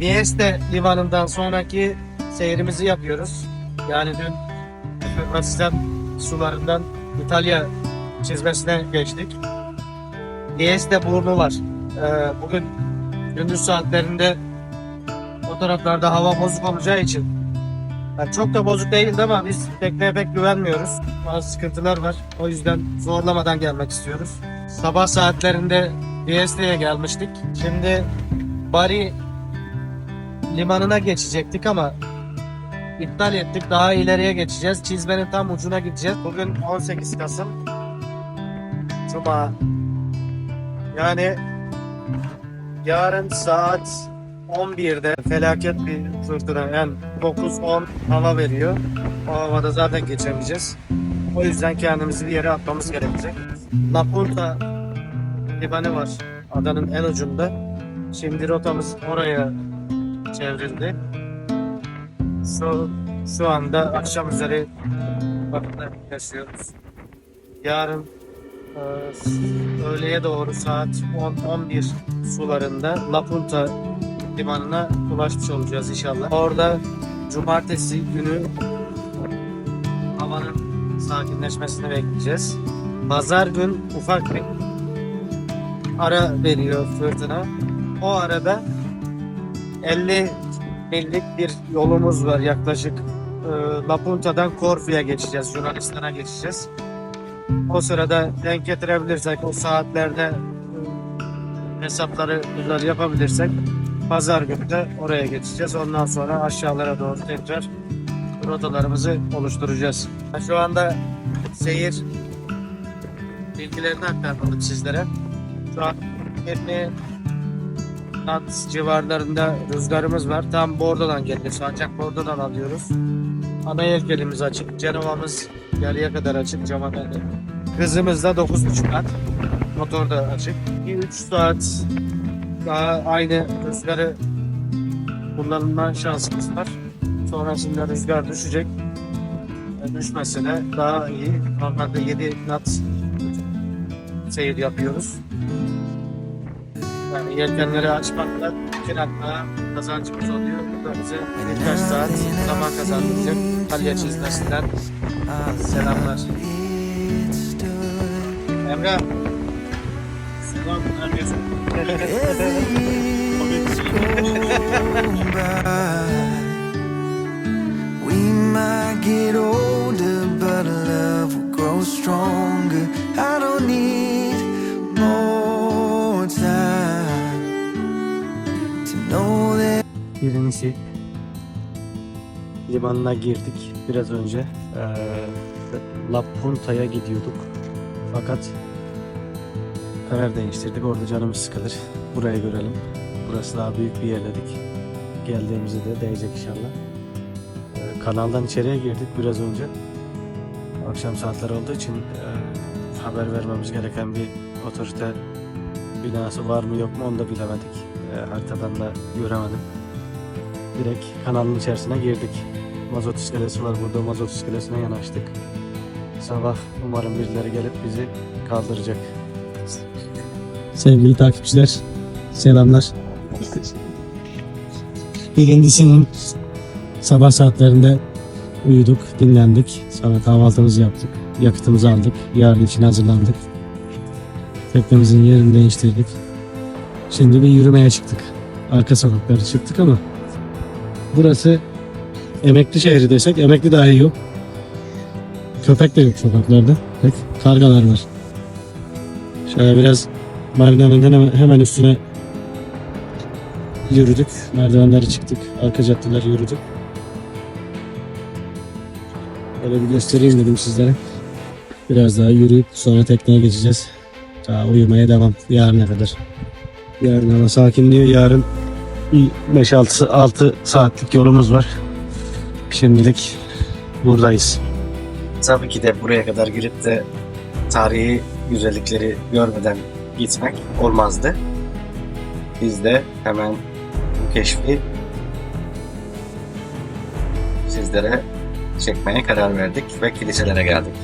Vieste limanından sonraki seyrimizi yapıyoruz. Yani dün Hırvatistan sularından İtalya çizmesine geçtik. Vieste burnu var. Ee, bugün gündüz saatlerinde o taraflarda hava bozuk olacağı için yani çok da bozuk değildi ama biz tekneye pek güvenmiyoruz. Bazı sıkıntılar var. O yüzden zorlamadan gelmek istiyoruz. Sabah saatlerinde Vieste'ye gelmiştik. Şimdi Bari limanına geçecektik ama iptal ettik. Daha ileriye geçeceğiz. Çizmenin tam ucuna gideceğiz. Bugün 18 Kasım. Cuma. Yani yarın saat 11'de felaket bir fırtına yani 9-10 hava veriyor. O havada zaten geçemeyeceğiz. O yüzden kendimizi bir yere atmamız gerekecek. La Punta limanı var adanın en ucunda. Şimdi rotamız oraya çevrildi. Şu, şu anda akşam üzeri vakıfta yaşıyoruz. Yarın e, öğleye doğru saat 10-11 sularında La Punta limanına ulaşmış olacağız inşallah. Orada cumartesi günü havanın sakinleşmesini bekleyeceğiz. Pazar gün ufak bir ara veriyor fırtına. O arada 50 millik bir yolumuz var yaklaşık. E, La Punta'dan Korfu'ya geçeceğiz, Yunanistan'a geçeceğiz. O sırada denk getirebilirsek, o saatlerde e, hesapları güzel yapabilirsek pazar günü de oraya geçeceğiz. Ondan sonra aşağılara doğru tekrar rotalarımızı oluşturacağız. Şu anda seyir bilgilerini aktarmadık sizlere. Şu an 20 knot civarlarında rüzgarımız var. Tam Bordo'dan geliyor. Ancak Bordo'dan alıyoruz. Ana yelkenimiz açık. Cenova'mız yarıya kadar açık. Cama geldi. Hızımız da 9.5 knot. Motor da açık. 3 saat daha aynı rüzgarı kullanma şansımız var. Sonrasında rüzgar düşecek. E, Düşmese de daha iyi. Normalde 7 knot seyir yapıyoruz. Yani yelkenleri açmakla iki nakla kazancımız oluyor. Bu da bize birkaç saat zaman kazandıracak. Kalya çizmesinden selamlar. Emre. Selam. Might get older, but love will grow stronger. I don't need Birincisi limanına girdik biraz önce. Ee, La Punta'ya gidiyorduk. Fakat karar değiştirdik. Orada canımız sıkılır. Burayı görelim. Burası daha büyük bir yer dedik. Geldiğimizde de değecek inşallah. Ee, kanaldan içeriye girdik biraz önce. Akşam saatler olduğu için e, haber vermemiz gereken bir otorite binası var mı yok mu onu da bilemedik. E, haritadan da göremedim direkt kanalın içerisine girdik. Mazot iskelesi var burada. Mazot iskelesine yanaştık. Sabah umarım birileri gelip bizi kaldıracak. Sevgili takipçiler, selamlar. Birincisinin sabah saatlerinde uyuduk, dinlendik. Sonra kahvaltımızı yaptık, yakıtımızı aldık, yarın için hazırlandık. Teknemizin yerini değiştirdik. Şimdi bir yürümeye çıktık. Arka sokaklara çıktık ama burası emekli şehri desek emekli dahi yok. Köpek de yok sokaklarda. Pek kargalar var. Şöyle biraz merdivenin hemen, üstüne yürüdük. Merdivenleri çıktık. Arka caddeler yürüdük. Böyle bir göstereyim dedim sizlere. Biraz daha yürüyüp sonra tekneye geçeceğiz. Daha uyumaya devam. Yarına kadar. Yarın hava sakinliyor. Yarın bir 5-6 6 saatlik yolumuz var. Şimdilik buradayız. Tabii ki de buraya kadar girip de tarihi güzellikleri görmeden gitmek olmazdı. Biz de hemen bu keşfi sizlere çekmeye karar verdik ve kiliselere geldik.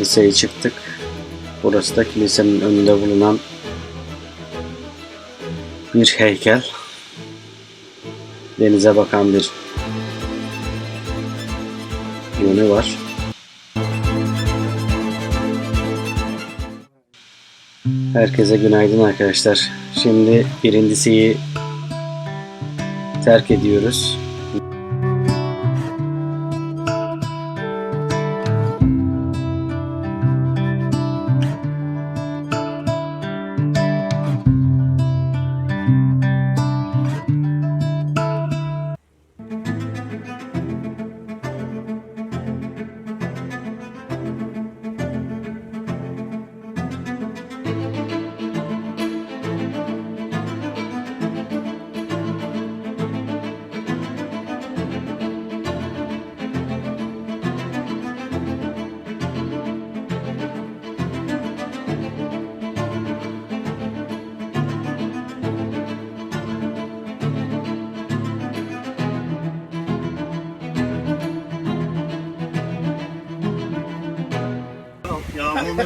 Kiliseye çıktık. Burası da kilisenin önünde bulunan bir heykel. Denize bakan bir yönü var. Herkese günaydın arkadaşlar. Şimdi birincisiyi terk ediyoruz.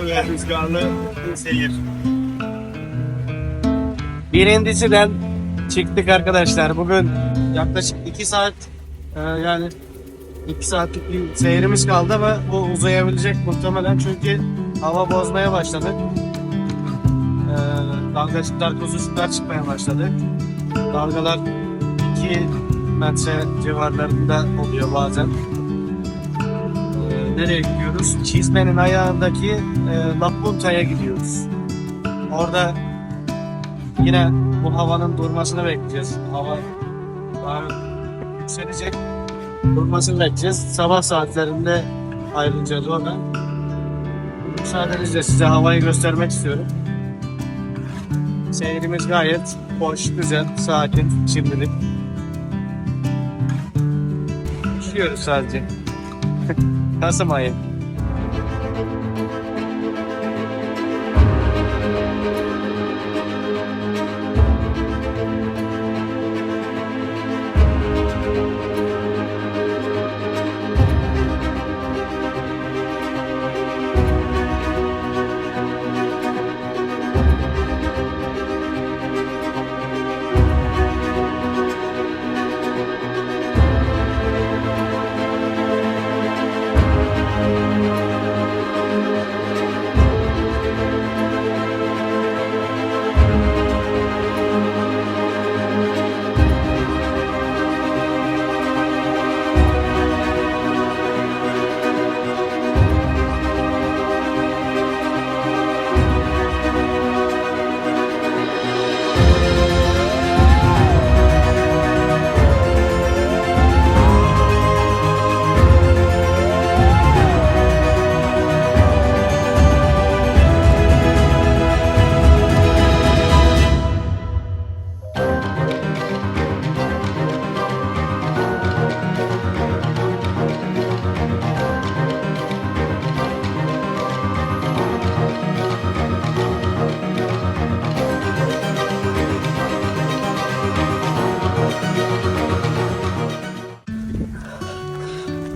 Rüzgarlı bir seyir. Birincisinden çıktık arkadaşlar. Bugün yaklaşık 2 saat e, yani 2 saatlik bir seyrimiz kaldı ama bu uzayabilecek muhtemelen çünkü hava bozmaya başladı. E, dalgacıklar, kuzucuklar çıkmaya başladı. Dalgalar 2 metre civarlarında oluyor bazen. Nereye gidiyoruz? Çizmenin ayağındaki e, La Punta'ya gidiyoruz. Orada yine bu havanın durmasını bekleyeceğiz. Hava daha yükselecek. Durmasını bekleyeceğiz. Sabah saatlerinde ayrılacağız oradan. Müsaadenizle size havayı göstermek istiyorum. Seyrimiz gayet hoş, güzel, sakin, şimdilik. Üşüyoruz sadece. Kasım ayı.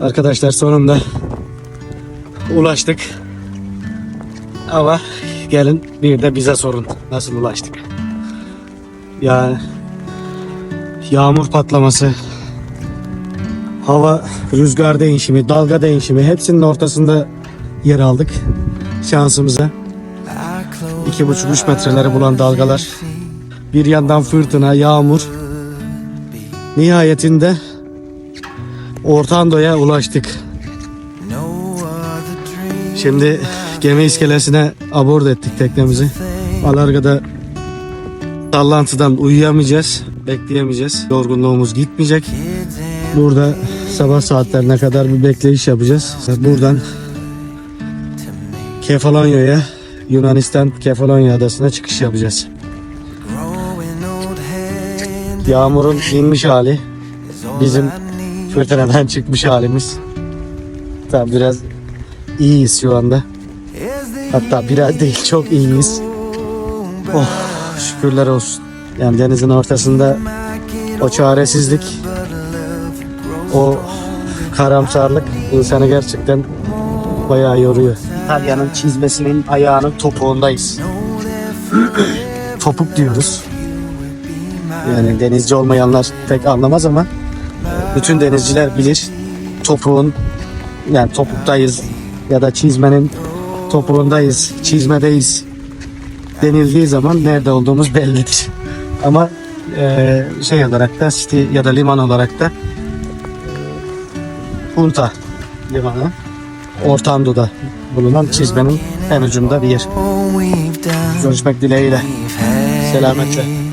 Arkadaşlar sonunda ulaştık. Ama gelin bir de bize sorun. Nasıl ulaştık? Yani yağmur patlaması, hava, rüzgar değişimi, dalga değişimi hepsinin ortasında yer aldık. Şansımıza. iki buçuk üç metreleri bulan dalgalar. Bir yandan fırtına, yağmur. Nihayetinde Ortando'ya ulaştık. Şimdi gemi iskelesine abort ettik teknemizi. Alarga'da sallantıdan uyuyamayacağız, bekleyemeyeceğiz. Yorgunluğumuz gitmeyecek. Burada sabah saatlerine kadar bir bekleyiş yapacağız. Buradan Kefalonya'ya, Yunanistan Kefalonya adasına çıkış yapacağız. Yağmurun inmiş hali, bizim fırtınadan çıkmış halimiz. Tamam biraz iyiyiz şu anda. Hatta biraz değil çok iyiyiz. Oh şükürler olsun. Yani denizin ortasında o çaresizlik, o karamsarlık insanı gerçekten bayağı yoruyor. İtalya'nın çizmesinin ayağının topuğundayız. Topuk diyoruz. Yani denizci olmayanlar pek anlamaz ama bütün denizciler bilir. Topuğun yani topuktayız ya da çizmenin topuğundayız, çizmedeyiz denildiği zaman nerede olduğumuz bellidir. Ama eee, şey olarak da city ya da liman olarak da eee, Punta limanı Ortando'da bulunan çizmenin en ucunda bir yer. Görüşmek dileğiyle. Selametle.